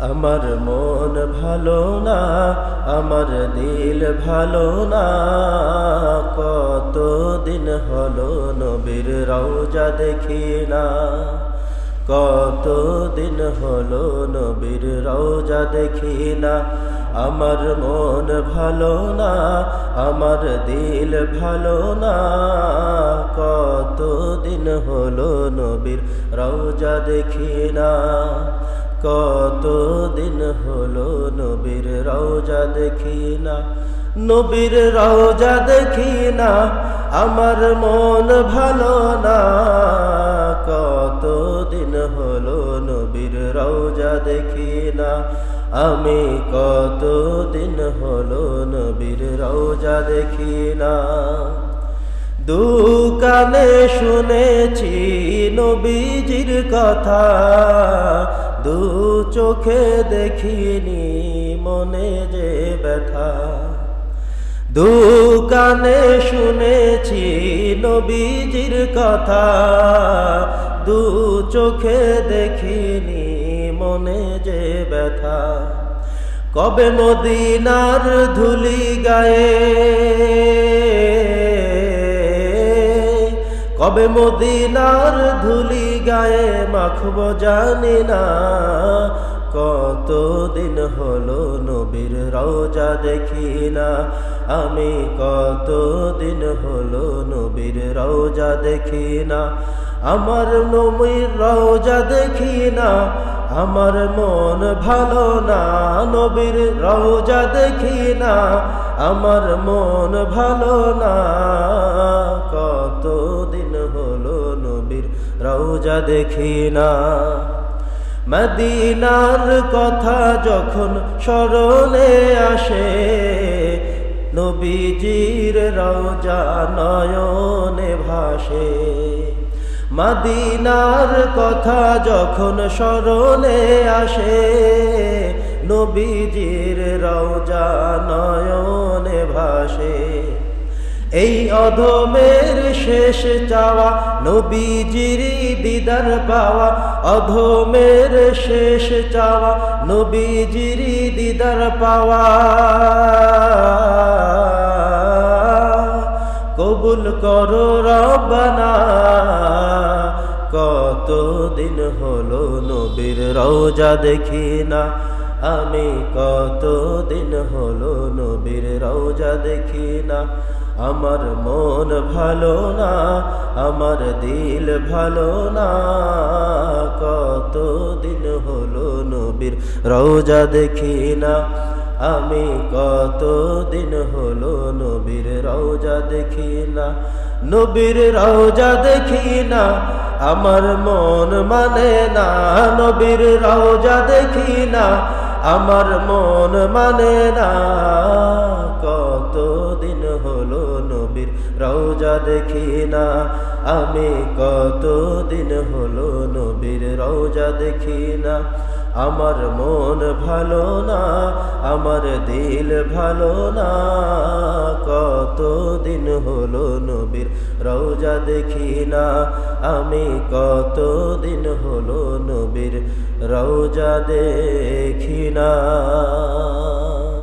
আমার মন ভালো না, আমার দিল ভালো না। কত দিন হলো নবীর রওজা দেখি না। কত দিন হলো নবীর রওজা দেখি না। আমার মন ভালো না, আমার দিল ভালো না। কত দিন হলো নবীর রওজা দেখি না। কত দিন হলো নবীর রওজা দেখি না, নবীর রওজা দেখি না, আমার মন ভালো না। কত দিন হলো নবীর রওজা দেখি না, আমি কত দিন হলো নবীর রওজা দেখি না। দুকানে শুনেছি নবীজির কথা দু চোখে দেখিনি মনে যে ব্যথা। দু কানে শুনেছি নবীজির কথা। দু চোখে দেখিনি মনে যে ব্যথা। কবে মদিনার ধুলি গায়ে কবে মদিনার ধুলি গায়ে মাখব জানি না। কত দিন হলো নবীর রওজা দেখি না। আমি কত দিন হলো নবীর রওজা দেখি না। আমার নবীর রওজা দেখি না। আমার মন ভালো না। নবীর রওজা দেখি না। আমার মন ভালো না। কত দিন হলো নবীর রওজা দেখি না। মদিনার কথা যখন স্মরণে আসে, নবীজির রওজা নয়নে ভাসে। মদিনার কথা যখন স্মরণে আসে নবীজির রওজা নয়নে ভাসে। এই অধমের শেষ চাওয়া, নবীজির দিদার পাওয়া। অধমের শেষ চাওয়া, নবীজির দিদার পাওয়া। কবুল করো রব্বানা কত দিন হলো নবীর রওজা দেখি না। আমি কত দিন হলো নবীর রওজা দেখি না। আমার মন ভালো না, আমার দিল ভালো না। কত দিন হলো নবীর রওজা দেখি না। আমি কত দিন হলো নবীর রওজা দেখি না। নবীর রওজা দেখি না, আমার মন মানে না। নবীর রওজা দেখি না আমার মন মানে না। কত দিন হলো নবীর রওজা দেখি না। আমি কত দিন হলো নবীর রওজা দেখি না। আমার মন ভালো না, আমার দিল ভালো না। কত দিন হলো নবীর রৌজা দেখি না, আমি কত দিন হলো নবীর রৌজা দেখি না।